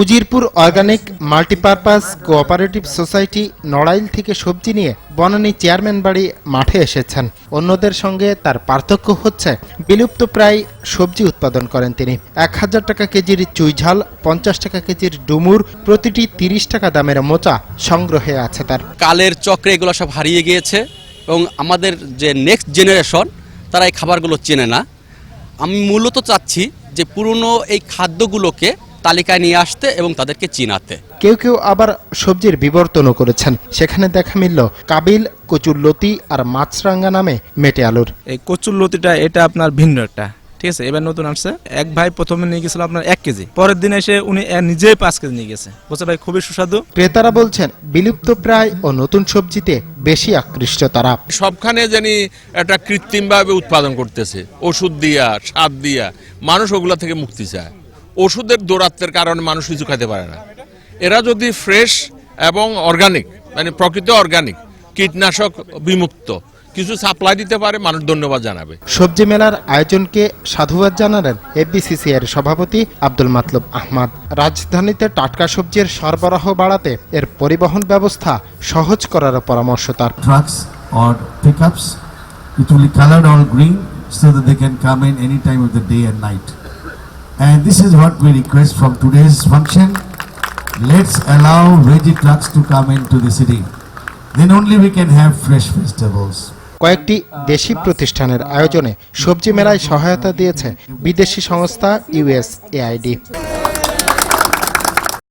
Ujirpur organic multipurpose cooperative society Narail থেকে সবজি নিয়ে বনানী চেয়ারম্যান বাড়ি মাঠে এসেছেন। অন্যদের সঙ্গে তার পার্থক্য হচ্ছে বিলুপ্ত প্রায় সবজি উৎপাদন করেন তিনি। এক হাজার টাকা কেজির চুইঝাল পঞ্চাশ টাকা কেজির ডুমুর প্রতিটি তিরিশ টাকা দামের মোচা সংগ্রহে আছে তার। কালের চক্রে এগুলো সব হারিয়ে গিয়েছে এবং আমাদের যে নেক্সট জেনারেশন তারা এই খাবারগুলো চেনে না। আমি মূলত চাচ্ছি যে পুরনো এই খাদ্যগুলোকে তালিকায় নিয়ে আসতে এবং তাদেরকে চিনাতে। কেউ কেউ আবার সবজির বিবর্তনও করেছেন। সেখানে দেখা মিলল কাবিল কচুরলতি আর মাছরাঙ্গা নামে মেটে আলুর। এই কচুর লতিটা এটা আপনার ভিন্ন একটা। ঠিক আছে এবার নতুন আসছে। এক ভাই প্রথমে নিয়ে গেছিল আপনার এক কেজি। পরের দিন এসে উনি নিজেই পাঁচ কেজি নিয়ে গেছে। বলছে ভাই খুবই সুস্বাদু। ক্রেতারা বলছেন বিলুপ্ত প্রায় ও নতুন সবজিতে বেশি আকৃষ্ট তারা। সবখানে জানি একটা কৃত্রিমভাবে উৎপাদন করতেছে। ওষুধ দিয়া সার দিয়া মানুষ ওগুলা থেকে মুক্তি চায়। ওষুধের দৌরাত্মের কারণে মানুষ কিছু খেতে পারে না। এরা যদি ফ্রেশ এবং অর্গানিক মানে প্রকৃত অর্গানিক কীটনাশক বিমুক্ত কিছু সাপ্লাই দিতে পারে মানুষ ধন্যবাদ জানাবে। সবজি মেলার আয়োজনকে সাধুবাদ জানালেন এফবিসিসি এর সভাপতি আব্দুল মাতলব আহমদ। রাজধানীতে টাটকা সবজির সরবরাহ বাড়াতে এর পরিবহন ব্যবস্থা সহজ করার পরামর্শ তার। Trucks or pickups it will colour all green so that they can come in any time of the day and night and this is what we request from today's function let's allow veggie trucks to come in to the city then only we can have fresh vegetables কয়েকটি দেশি প্রতিষ্ঠানের আয়োজনে সবজি মেলায় সহায়তা দিয়েছে বিদেশি সংস্থা ইউএসএআইডি।